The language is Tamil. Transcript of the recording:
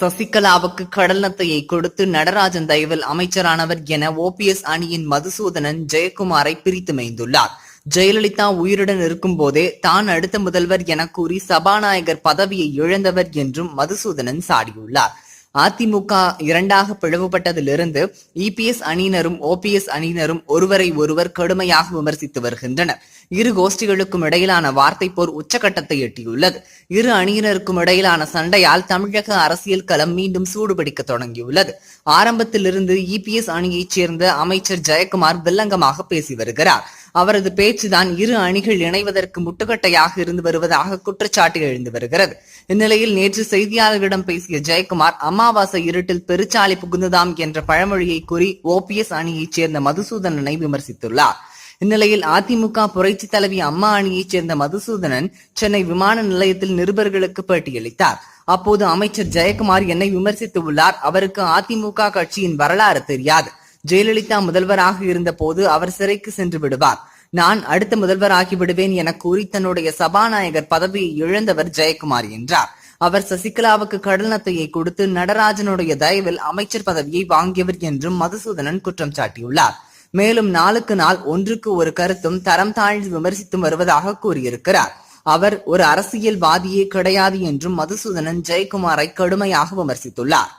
சசிகலாவுக்கு கடல் நத்தையை கொடுத்து நடராஜன் தயவில் அமைச்சரானவர் என ஓபிஎஸ் அணியின் மதுசூதனன் ஜெயக்குமாரை பிரித்து மேய்ந்துள்ளார் ஜெயலலிதா உயிருடன் இருக்கும் போதே தான் அடுத்த முதல்வர் என கூறி சபாநாயகர் பதவியை இழந்தவர் என்றும் மதுசூதனன் சாடியுள்ளார். அதிமுக இரண்டாக பிளவுபட்டதிலிருந்து இபிஎஸ் அணியினரும் ஓபிஎஸ் அணியினரும் ஒருவரை ஒருவர் கடுமையாக விமர்சித்து வருகின்றனர். இரு கோஷ்டிகளுக்கும் இடையிலான வார்த்தை போர் உச்சகட்டத்தை எட்டியுள்ளது. இரு அணியினருக்கும் இடையிலான சண்டையால் தமிழக அரசியல் களம் மீண்டும் சூடுபிடிக்க தொடங்கியுள்ளது. ஆரம்பத்திலிருந்து இபிஎஸ் அணியைச் சேர்ந்த அமைச்சர் ஜெயக்குமார் வில்லங்கமாக பேசி வருகிறார். அவரது பேச்சுதான் இரு அணிகள் இணைவதற்கு முட்டுக்கட்டையாக இருந்து வருவதாக குற்றச்சாட்டு எழுந்து வருகிறது. இந்நிலையில் நேற்று செய்தியாளர்களிடம் பேசிய ஜெயக்குமார் அமாவாசை இருட்டில் பெருச்சாலை புகுந்ததாம் என்ற பழமொழியை கூறி ஓபிஎஸ் அணியைச் சேர்ந்த மதுசூதனனை விமர்சித்துள்ளார். இந்நிலையில் அதிமுக புரட்சி தலைவி அம்மா அணியைச் சேர்ந்த மதுசூதனன் சென்னை விமான நிலையத்தில் நிருபர்களுக்கு பேட்டியளித்தார். அப்போது அமைச்சர் ஜெயக்குமார் என்னை விமர்சித்துள்ளார் அவருக்கு அதிமுக கட்சியின் வரலாறு தெரியாது. ஜெயலலிதா முதல்வராக இருந்தபோது அவர் சிறைக்கு சென்று விடுவார். நான் அடுத்த முதல்வர் ஆகிவிடுவேன் என கூறி தன்னுடைய சபாநாயகர் பதவியை இழந்தவர் ஜெயக்குமார் என்றார். அவர் சசிகலாவுக்கு கடல் நத்தையை கொடுத்து நடராஜனுடைய தயவில் அமைச்சர் பதவியை வாங்கியவர் என்றும் மதுசூதனன் குற்றம் சாட்டியுள்ளார். மேலும் நாளுக்கு நாள் ஒன்றுக்கு ஒரு கருத்தும் தரம் தாழ்ந்து விமர்சித்தும் வருவதாக கூறியிருக்கிறார். அவர் ஒரு அரசியல்வாதியே கிடையாது என்றும் மதுசூதனன் ஜெயக்குமாரை கடுமையாக விமர்சித்துள்ளார்.